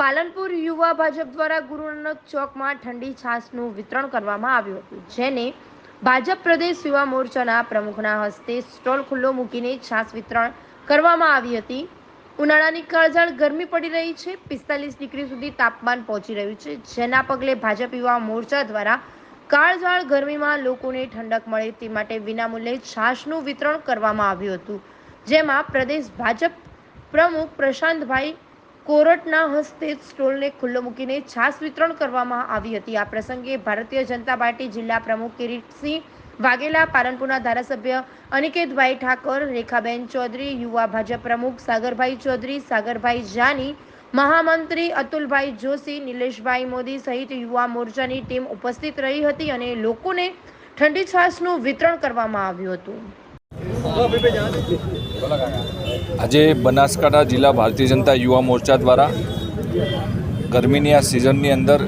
પાલનપુર યુવા ભાજપ દ્વારા ગુરુનાનક ચોકમાં ઠંડી છાશનું વિતરણ કરવામાં આવ્યું હતું, જેને ભાજપ પ્રદેશ યુવા મોરચાના પ્રમુખના હસ્તે સ્ટોલ ખુલ્લો મૂકીને છાશ વિતરણ કરવામાં આવી હતી. ઉનાળાની કાળઝાળ ગરમી પડી રહી છે, પિસ્તાલીસ ડિગ્રી સુધી તાપમાન પહોંચી રહ્યું છે, જેના પગલે ભાજપ યુવા મોરચા દ્વારા કાળઝાળ ગરમીમાં લોકોને ઠંડક મળે તે માટે વિનામૂલ્યે છાશનું વિતરણ કરવામાં આવ્યું હતું, જેમાં પ્રદેશ ભાજપ પ્રમુખ પ્રશાંતભાઈ કોરટના હસ્તે સ્ટોલને ખુલ્લો મૂકીને છાશ વિતરણ કરવામાં આવી હતી. આ પ્રસંગે ભારતીય જનતા પાર્ટી જિલ્લા પ્રમુખ કિરીટસિંહ વાઘેલા, પાલનપુરના ધારાસભ્ય અનિકેતભાઈ ઠાકોર, રેખાબેન ચૌધરી, યુવા ભાજપ પ્રમુખ સાગરભાઈ ચૌધરી, સાગરભાઈ જાની, મહામંત્રી અતુલભાઈ જોશી, નિલેશભાઈ મોદી સહિત યુવા મોરચાની ટીમ ઉપસ્થિત રહી હતી અને લોકોને ઠંડી છાશનું વિતરણ કરવામાં આવ્યું હતું. આજે બનાસકાંઠા જિલ્લા ભારતીય જનતા યુવા મોરચા દ્વારા ગરમીની આ સિઝનની અંદર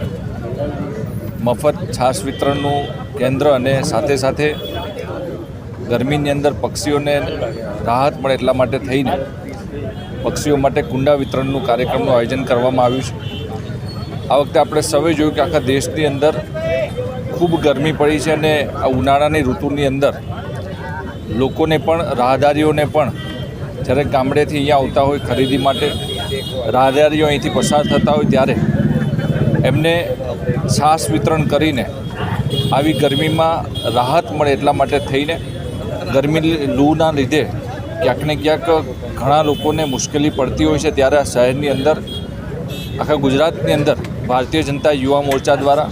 મફત છાશ વિતરણનું કેન્દ્ર અને સાથે સાથે ગરમીની અંદર પક્ષીઓને રાહત મળે એટલા માટે થઈને પક્ષીઓ માટે કુંડા વિતરણનું કાર્યક્રમનું આયોજન કરવામાં આવ્યું છે. આ વખતે આપણે સૌએ જોયું કે આખા દેશની અંદર ખૂબ ગરમી પડી છે અને આ ઉનાળાની ઋતુની અંદર લોકોને પણ, રાહદારીઓને પણ જ્યારે ગામડેથી અહીંયા આવતા હોય ખરીદી માટે, રાહદારીઓ અહીંથી પસાર થતા હોય ત્યારે એમને છાશ વિતરણ કરીને આવી ગરમીમાં રાહત મળે એટલા માટે થઈને ગરમી લૂના લીધે ક્યાંક ને ક્યાંક ઘણા લોકોને મુશ્કેલી પડતી હોય છે. ત્યારે આ શહેરની અંદર, આખા ગુજરાતની અંદર ભારતીય જનતા યુવા મોરચા દ્વારા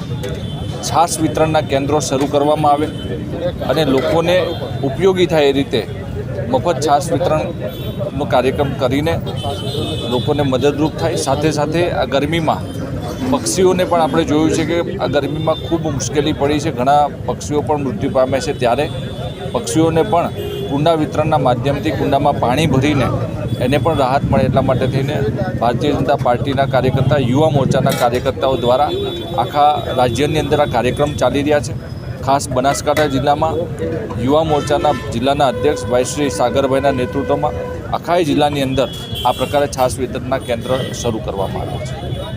છાશ વિતરણના કેન્દ્રો શરૂ કરવામાં આવે અને લોકોને ઉપયોગી થાય એ રીતે મફત છાશ વિતરણનો કાર્યક્રમ કરીને લોકોને મદદરૂપ થાય. સાથે સાથે આ ગરમીમાં પક્ષીઓને પણ આપણે જોયું છે કે આ ગરમીમાં ખૂબ મુશ્કેલી પડી છે. ઘણા પક્ષીઓ પણ મૃત્યુ પામે છે. ત્યારે પક્ષીઓને પણ કુંડા વિતરણના માધ્યમથી કુંડામાં પાણી ભરીને એને પણ રાહત મળે એટલા માટે થઈને ભારતીય જનતા પાર્ટીના કાર્યકર્તા, યુવા મોરચાના કાર્યકર્તાઓ દ્વારા આખા રાજ્યની અંદર આ કાર્યક્રમ ચાલી રહ્યા છે. ખાસ બનાસકાંઠા જિલ્લામાં યુવા મોરચાના જિલ્લાના અધ્યક્ષ ભાઈ શ્રી સાગરભાઈના નેતૃત્વમાં આખા જિલ્લાની અંદર આ પ્રકારે છાસ વિતરણના કેન્દ્ર શરૂ કરવામાં આવ્યા છે.